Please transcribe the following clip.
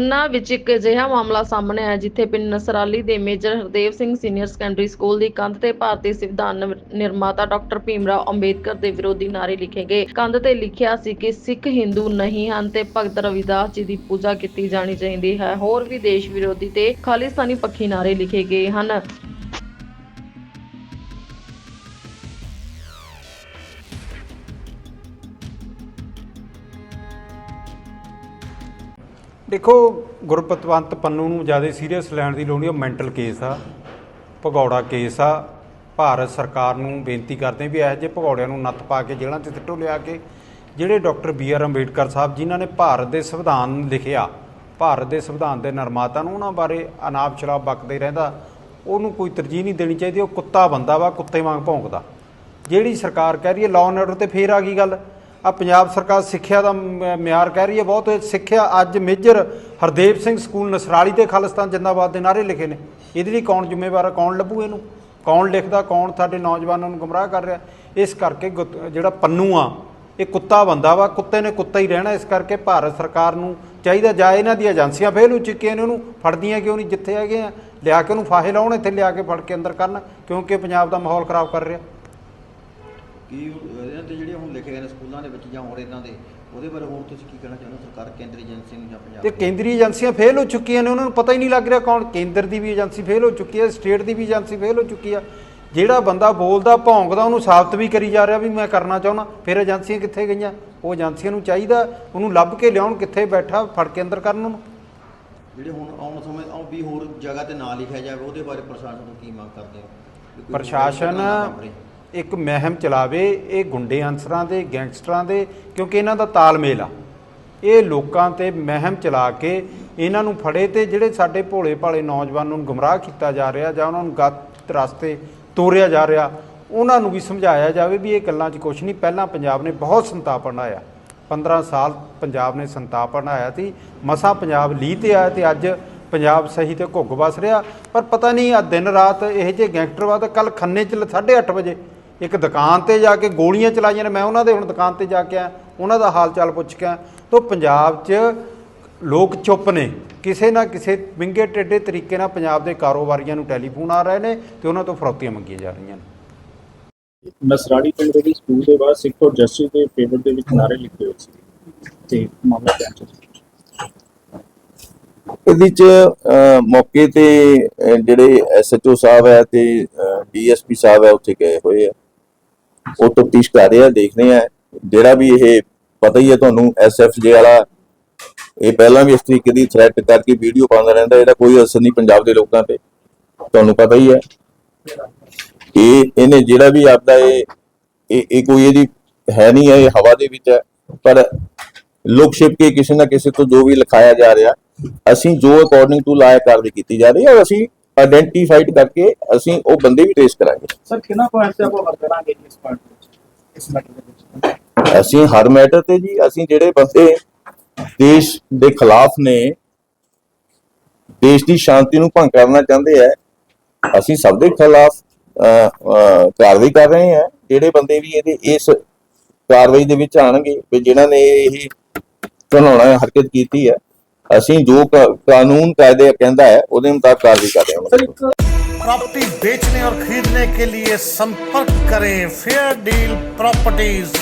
ਖੰਨਾ ਵਿੱਚ ਇੱਕ ਅਜਿਹਾ ਮਾਮਲਾ ਸਾਹਮਣੇ ਆਇਆ ਜਿੱਥੇ ਪਿੰਡ ਨਸਰਾਲੀ ਦੇ major Hardev Singh senior secondary school ਦੀ ਕੰਧ ਤੇ ਭਾਰਤੀ ਸੰਵਿਧਾਨ ਨਿਰਮਾਤਾ ਡਾਕਟਰ ਭੀਮਰਾਓ ਅੰਬੇਦਕਰ ਦੇ ਵਿਰੋਧੀ ਨਾਰੇ ਲਿਖੇ ਗਏ। ਕੰਧ ਤੇ ਲਿਖਿਆ ਸੀ ਕਿ ਸਿੱਖ ਹਿੰਦੂ ਨਹੀਂ ਹਨ ਤੇ ਭਗਤ ਰਵਿਦਾਸ ਜੀ ਦੀ ਪੂਜਾ ਕੀਤੀ ਜਾਣੀ ਚਾਹੀਦੀ ਹੈ। ਹੋਰ ਵੀ ਦੇਸ਼ ਵਿਰੋਧੀ ਤੇ ਖਾਲਿਸਤਾਨੀ ਪੱਖੀ ਨਾਅਰੇ ਲਿਖੇ ਗਏ ਹਨ। ਦੇਖੋ, ਗੁਰਪਤਵੰਤ ਪੰਨੂ ਨੂੰ ਜ਼ਿਆਦਾ ਸੀਰੀਅਸ ਲੈਣ ਦੀ ਲੋੜ ਨਹੀਂ ਉਹ ਮੈਂਟਲ ਕੇਸ ਆ, ਭਗੌੜਾ ਕੇਸ ਆ। ਭਾਰਤ ਸਰਕਾਰ ਨੂੰ ਬੇਨਤੀ ਕਰਦੇ ਵੀ ਇਹੋ ਜਿਹੇ ਭਗੌੜਿਆਂ ਨੂੰ ਨੱਥ ਪਾ ਕੇ ਜੇਲ੍ਹਾਂ 'ਚ ਸਿੱਟੋ ਲਿਆ ਕੇ, ਜਿਹੜੇ ਡਾਕਟਰ ਬੀ ਆਰ ਅੰਬੇਡਕਰ ਸਾਹਿਬ ਜਿਨ੍ਹਾਂ ਨੇ ਭਾਰਤ ਦੇ ਸੰਵਿਧਾਨ ਨੂੰ ਲਿਖਿਆ, ਭਾਰਤ ਦੇ ਸੰਵਿਧਾਨ ਦੇ ਨਿਰਮਾਤਾ ਨੂੰ ਉਹਨਾਂ ਬਾਰੇ ਅਨਾਪ ਸ਼ਰਾਬ ਬਕਦੇ ਰਹਿੰਦਾ, ਉਹਨੂੰ ਕੋਈ ਤਰਜੀਹ ਨਹੀਂ ਦੇਣੀ ਚਾਹੀਦੀ, ਉਹ ਕੁੱਤਾ ਬੰਦਾ ਵਾ, ਕੁੱਤੇ ਵਾਂਗ ਭੌਂਕਦਾ। ਜਿਹੜੀ ਸਰਕਾਰ ਕਹਿ ਰਹੀ ਹੈ ਲਾਅ ਐਂਡ ਆਰਡਰ ਤੇ ਫੇਰ ਆ ਗਈ ਗੱਲ। ਆ ਪੰਜਾਬ ਸਰਕਾਰ ਸਿੱਖਿਆ ਦਾ ਮਿਆਰ ਕਹਿ ਰਹੀ ਹੈ, ਬਹੁਤ ਸਿੱਖਿਆ ਅੱਜ ਮੇਜਰ ਹਰਦੇਵ ਸਿੰਘ ਸਕੂਲ ਨਸਰਾਲੀ ਤੇ ਖਾਲਿਸਤਾਨ ਜਿੰਦਾਬਾਦ ਦੇ ਨਾਰੇ ਲਿਖੇ ਨੇ। ਇਹਦੇ ਲਈ ਕੌਣ ਜ਼ਿੰਮੇਵਾਰ ਹੈ ਕੌਣ ਲੱਭੂ ਇਹਨੂੰ? ਕੌਣ ਲਿਖਦਾ, ਕੌਣ ਸਾਡੇ ਨੌਜਵਾਨਾਂ ਨੂੰ ਗੁੰਮਰਾਹ ਕਰ ਰਿਹਾ? ਇਸ ਕਰਕੇ ਗੁੱਤ- ਜਿਹੜਾ ਪੰਨੂ ਆ, ਇਹ ਕੁੱਤਾ ਬੰਦਾ ਵਾ, ਕੁੱਤੇ ਨੇ ਕੁੱਤਾ ਹੀ ਰਹਿਣਾ, ਇਸ ਕਰਕੇ ਭਾਰਤ ਸਰਕਾਰ ਨੂੰ ਚਾਹੀਦਾ ਜਾਂ ਇਹਨਾਂ ਦੀਆਂ ਏਜੰਸੀਆਂ ਫੇਲ ਹੋ ਚੁੱਕੀਆਂ ਨੇ ਉਹਨੂੰ? ਫੜਦੀਆਂ ਕਿਉਂ ਨਹੀਂ? ਜਿੱਥੇ ਹੈਗੇ ਆ, ਲਿਆ ਕੇ ਉਹਨੂੰ ਫਾਹੇ ਲਾਉਣ, ਇੱਥੇ ਲਿਆ ਕੇ ਫੜ ਕੇ ਅੰਦਰ ਕਰਨ, ਕਿਉਂਕਿ ਪੰਜਾਬ ਦਾ ਮਾਹੌਲ ਖਰਾਬ ਕਰ ਰਿਹਾ। ਕੀ ਇਹਨਾਂ ਤੇ ਜਿਹੜੇ ਹੁਣ ਲਿਖੇ ਗਏ ਨੇ ਸਕੂਲਾਂ ਦੇ ਵਿੱਚ ਜਾਂ ਹੋਰ ਇਹਨਾਂ ਦੇ ਉਹਦੇ ਬਾਰੇ ਹੋਰ ਤੁਸੀਂ ਕੀ ਕਹਿਣਾ ਚਾਹੁੰਦੇ ਹੋ? ਸਰਕਾਰ ਕੇਂਦਰੀ ਏਜੰਸੀ ਨੂੰ ਜਾਂ ਪੰਜਾਬ ਤੇ ਕੇਂਦਰੀ ਏਜੰਸੀਆਂ ਫੇਲ ਹੋ ਚੁੱਕੀਆਂ ਨੇ ਉਹਨਾਂ ਨੂੰ ਪਤਾ ਹੀ ਨਹੀਂ ਲੱਗ ਰਿਹਾ ਕੌਣ ਕੇਂਦਰ ਦੀ ਵੀ ਏਜੰਸੀ ਫੇਲ ਹੋ ਚੁੱਕੀ ਹੈ ਸਟੇਟ ਦੀ ਵੀ ਏਜੰਸੀ ਫੇਲ ਹੋ ਚੁੱਕੀ ਆ। ਜਿਹੜਾ ਬੰਦਾ ਬੋਲਦਾ ਭੌਂਕਦਾ ਉਹਨੂੰ ਸਾਬਤ ਵੀ ਕਰੀ ਜਾ ਰਿਹਾ ਵੀ ਮੈਂ ਕਰਨਾ ਚਾਹੁੰਦਾ ਫਿਰ ਏਜੰਸੀਆਂ ਕਿੱਥੇ ਗਈਆਂ? ਉਹ ਏਜੰਸੀਆਂ ਨੂੰ ਚਾਹੀਦਾ ਉਹਨੂੰ ਲੱਭ ਕੇ ਲਿਆਉਣ ਕਿੱਥੇ ਬੈਠਾ ਫੜ ਕੇ ਅੰਦਰ ਕਰਨ ਉਹਨੂੰ। ਜਿਹੜੇ ਹੁਣ ਆਉਣ ਸਮੇਂ ਆਉ ਵੀ ਹੋਰ ਜਗ੍ਹਾ ਤੇ ਨਾਂ ਲਿਖਿਆ ਜਾਵੇ ਉਹਦੇ ਬਾਰੇ ਪ੍ਰਸ਼ਾਸਨ ਤੋਂ ਕੀ ਮੰਗ ਕਰਦੇ ਹੋ? ਪ੍ਰਸ਼ਾਸਨ। ਇੱਕ ਮਹਿਮ ਚਲਾਵੇ, ਇਹ ਗੁੰਡੇ ਅਨਸਰਾਂ ਦੇ, ਗੈਂਗਸਟਰਾਂ ਦੇ, ਕਿਉਂਕਿ ਇਹਨਾਂ ਦਾ ਤਾਲਮੇਲ ਆ। ਇਹ ਲੋਕਾਂ ਤੇ ਮਹਿਮ ਚਲਾ ਕੇ ਇਹਨਾਂ ਨੂੰ ਫੜੇ ਤੇ ਜਿਹੜੇ ਸਾਡੇ ਭੋਲੇ ਭਾਲੇ ਨੌਜਵਾਨਾਂ ਨੂੰ ਗੁੰਮਰਾਹ ਕੀਤਾ ਜਾ ਰਿਹਾ ਜਾਂ ਉਹਨਾਂ ਨੂੰ ਗਲਤ ਰਸਤੇ ਤੋਰਿਆ ਜਾ ਰਿਹਾ, ਉਹਨਾਂ ਨੂੰ ਵੀ ਸਮਝਾਇਆ ਜਾਵੇ ਵੀ ਇਹ ਗੱਲਾਂ 'ਚ ਕੁਝ ਨਹੀਂ। ਪਹਿਲਾਂ ਪੰਜਾਬ ਨੇ ਬਹੁਤ ਸੰਤਾਪ ਬਣਾਇਆ 15 ਸਾਲ ਪੰਜਾਬ ਨੇ ਸੰਤਾਪ ਬਣਾਇਆ ਸੀ। ਮਸਾ ਪੰਜਾਬ ਲੀਹ ਤੇ ਆਇਆ ਤੇ ਅੱਜ ਪੰਜਾਬ ਸਹੀ ਤੇ ਘੁੱਗ ਵਸ ਰਿਹਾ। ਪਰ ਪਤਾ ਨਹੀਂ ਆ ਦਿਨ ਰਾਤ ਇਹ ਜੇ ਗੈਂਗਸਟਰਵਾਦ ਕੱਲ ਖੰਨੇ ਚ 8:30 ਵਜੇ ਇੱਕ ਦੁਕਾਨ ਤੇ ਜਾ ਕੇ ਗੋਲੀਆਂ ਚਲਾਈਆਂ ਨੇ ਮੈਂ ਉਹਨਾਂ ਦੇ ਹੁਣ ਦੁਕਾਨ ਤੇ ਜਾ ਕੇ ਆਇਆ ਉਹਨਾਂ ਦਾ ਹਾਲ ਚਾਲ ਪੁੱਛ ਕੇ ਆਇਆ। ਤਾਂ ਪੰਜਾਬ 'ਚ ਲੋਕ ਚੁੱਪ ਨੇ ਕਿਸੇ ਨਾ ਕਿਸੇ ਵਿੰਗੇ ਟੇਢੇ ਤਰੀਕੇ ਨਾਲ ਪੰਜਾਬ ਦੇ ਕਾਰੋਬਾਰੀਆਂ ਨੂੰ ਟੈਲੀਫੋਨ ਆ ਰਹੇ ਨੇ ਤੇ ਉਹਨਾਂ ਤੋਂ ਫਰੌਤੀਆਂ ਮੰਗੀਆਂ ਜਾ ਰਹੀਆਂ ਨੇ। ਨਸਰਾੜੀ ਪਿੰਡ ਦੇ ਸਕੂਲ ਦੇ ਬਾਹਰ ਸਿੱਖ ਔਰ ਜਸਟਿਸ ਦੇ ਫੇਵਰ ਦੇ ਵਿੱਚ ਨਾਰੇ ਲਿਖੇ ਹੋਏ ਸੀ ਤੇ ਮਾਮਲਾ ਕੈਂਚਰ ਇਹਦੇ ਚ ਮੌਕੇ ਤੇ ਜਿਹੜੇ ਐਸਐਚਓ ਸਾਹਿਬ ਹੈ ਤੇ ਡੀਐਸਪੀ ਸਾਹਿਬ ਹੈ ਉੱਥੇ ਗਏ ਹੋਏ ਆ। ਉਹ ਤਫਤੀਸ਼ ਕਰ ਰਹੇ ਆ ਦੇਖ ਰਹੇ ਆ। ਜਿਹੜਾ ਵੀ ਇਹ ਪਤਾ ਹੀ ਹੈ ਤੁਹਾਨੂੰ ਐਸਐਫਜੇ ਵਾਲਾ, ਇਹ ਪਹਿਲਾਂ ਵੀ ਇਸ ਤਰੀਕੇ ਦੀ ਥ੍ਰੈਟ ਕਰਕੇ ਵੀਡੀਓ ਪਾਉਂਦਾ ਰਹਿੰਦਾ, ਇਹਦਾ ਕੋਈ ਅਸਰ ਨਹੀਂ ਪੰਜਾਬ ਦੇ ਲੋਕਾਂ ਤੇ। ਤੁਹਾਨੂੰ ਪਤਾ ਹੀ ਹੈ ਇਹ, ਇਹਨੇ ਜਿਹੜਾ ਵੀ ਆਪਦਾ ਇਹ ਇਹ ਕੋਈ ਇਹਦੀ ਹੈ ਨਹੀਂ ਹੈ ਇਹ ਹਵਾ ਦੇ ਵਿੱਚ ਹੈ ਪਰ ਲੋਕ ਛਿਪ ਕੇ ਕਿਸੇ ਨਾ ਕਿਸੇ ਤੋਂ ਜੋ ਵੀ ਲਿਖਾਇਆ ਜਾ ਰਿਹਾ, ਅਸੀਂ ਜੋ ਅਕੋਰਡਿੰਗ ਟੂ ਲਾਇਕ ਕਾਰਵਾਈ ਕੀਤੀ ਜਾ ਰਹੀ ਹੈ ਅਸੀਂ ਆਇਡੈਂਟੀਫਾਈਡ ਕਰਕੇ ਅਸੀਂ ਉਹ ਬੰਦੇ ਵੀ ਟ੍ਰੇਸ ਕਰਾਂਗੇ। ਸਰ ਕਿੰਨਾ ਪੁਆਇੰਟ ਤੇ ਆਪਾਂ ਵਰਤ ਕਰਾਂਗੇ ਇਸ ਪੁਆਇੰਟ ਵਿੱਚ? ਇਸ ਮੈਟਰ ਦੇ ਵਿੱਚ? ਅਸੀਂ ਹਰ ਮੈਟਰ ਤੇ ਜੀ ਅਸੀਂ ਜਿਹੜੇ ਬੰਦੇ ਦੇਸ਼ ਦੇ ਖਿਲਾਫ ਨੇ ਦੇਸ਼ ਦੀ ਸ਼ਾਂਤੀ ਨੂੰ ਭੰਗ ਕਰਨਾ ਚਾਹੁੰਦੇ ਆ ਅਸੀਂ ਸਭ ਦੇ ਖਿਲਾਫ ਕਾਰਵਾਈ ਕਰ ਰਹੇ ਹਾਂ ਜਿਹੜੇ ਬੰਦੇ ਵੀ ਇਹਦੇ ਇਸ ਕਾਰਵਾਈ ਦੇ ਵਿੱਚ ਆਣਗੇ ਵੀ ਜਿਨ੍ਹਾਂ ਨੇ ਇਹ ਘਿਨਾਉਣਾ ਹਰਕਤ ਕੀਤੀ ਹੈ ਅਸੀਂ ਜੋ ਕਾ- ਕਾਨੂੰਨ ਕਾਇਦੇ ਕਹਿੰਦਾ ਹੈ ਉਹਦੇ ਮੁਤਾਬਕ ਕਾਰਵਾਈ ਕਰ ਰਹੇ ਹਾਂ ਸਰ ਇੱਕ प्रॉपर्टी बेचने और खरीदने के लिए संपर्क करें फेयर डील प्रॉपर्टीज